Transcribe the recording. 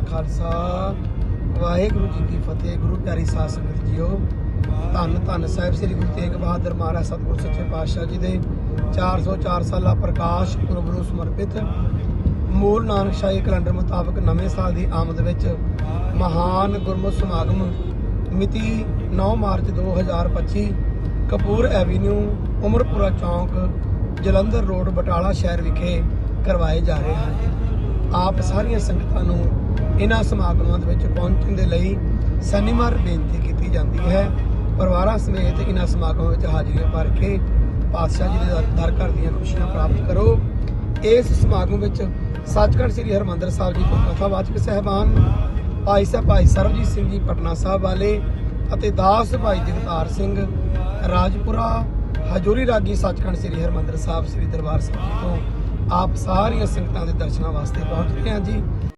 ਕਾ ਖਾਲਸਾ। ਵਾਹਿਗੁਰੂ ਜੀ ਕੀ ਫਤਿਹ, ਗੁਰੂ ਪਿਆਰੀ ਸਾਧ ਸੰਗਤ ਜੀਓ। ਧੰਨ ਧੰਨ ਸਾਹਿਬ ਸ੍ਰੀ ਗੁਰੂ ਤੇਗ ਬਹਾਦਰ ਮਹਾਰਾਜ ਸਤਿਗੁਰ ਸੱਚੇ ਪਾਤਸ਼ਾਹ ਜੀ ਦੇ 404 ਸਾਲਾ ਪ੍ਰਕਾਸ਼ ਪੁਰਬ ਨੂੰ ਸਮਰਪਿਤ ਮੂਲ ਨਾਨਕ ਸ਼ਾਹੀ ਕੈਲੰਡਰ ਮੁਤਾਬਕ ਨਵੇਂ ਸਾਲ ਦੀ ਆਮਦ ਵਿੱਚ ਮਹਾਨ ਗੁਰਮਤਿ ਸਮਾਗਮ ਮਿਤੀ 9 ਮਾਰਚ 2025 ਕਪੂਰ ਐਵੀਨਿਊ, ਉਮਰਪੁਰਾ ਚੌਂਕ, ਜਲੰਧਰ ਰੋਡ, ਬਟਾਲਾ ਸ਼ਹਿਰ ਵਿਖੇ ਕਰਵਾਏ ਜਾ ਰਹੇ ਹਨ। ਆਪ ਸਾਰੀਆਂ ਸੰਗਤਾਂ ਨੂੰ ਇਹਨਾਂ ਸਮਾਗਮਾਂ ਦੇ ਵਿੱਚ ਪਹੁੰਚਣ ਦੇ ਲਈ ਸਨਿਮਰ ਬੇਨਤੀ ਕੀਤੀ ਜਾਂਦੀ ਹੈ। ਪਰਿਵਾਰਾਂ ਸਮੇਤ ਇਹਨਾਂ ਸਮਾਗਮਾਂ ਵਿੱਚ ਹਾਜ਼ਰੀਆਂ ਭਰ ਕੇ ਪਾਤਸ਼ਾਹ ਜੀ ਦੇ ਦਰ- ਘਰ ਦੀਆਂ ਖੁਸ਼ੀਆਂ ਪ੍ਰਾਪਤ ਕਰੋ। ਇਸ ਸਮਾਗਮ ਵਿੱਚ ਸੱਚਖੰਡ ਸ੍ਰੀ ਹਰਮੰਦਰ ਸਾਹਿਬ ਜੀ ਤੋਂ ਕਥਾਵਾਚਕ ਸਹਿਬਾਨ, ਭਾਈ ਸਾਹਿਬ ਭਾਈ ਸਰਬਜੀਤ ਸਿੰਘ ਜੀ ਪਟਨਾ ਸਾਹਿਬ ਵਾਲੇ ਅਤੇ ਦਾਸ ਭਾਈ ਜਗਤਾਰ ਸਿੰਘ, ਰਾਜਪੁਰਾ, ਹਜੂਰੀ ਰਾਗੀ ਸੱਚਖੰਡ ਸ੍ਰੀ ਹਰਮੰਦਰ ਸਾਹਿਬ ਸ੍ਰੀ ਦਰਬਾਰ ਸਾਹਿਬ ਜੀ ਤੋਂ ਆਪ ਸਾਰੀਆਂ ਸੰਗਤਾਂ ਦੇ ਦਰਸ਼ਨਾਂ ਵਾਸਤੇ ਪਹੁੰਚ ਰਹੇ ਹਾਂ ਜੀ।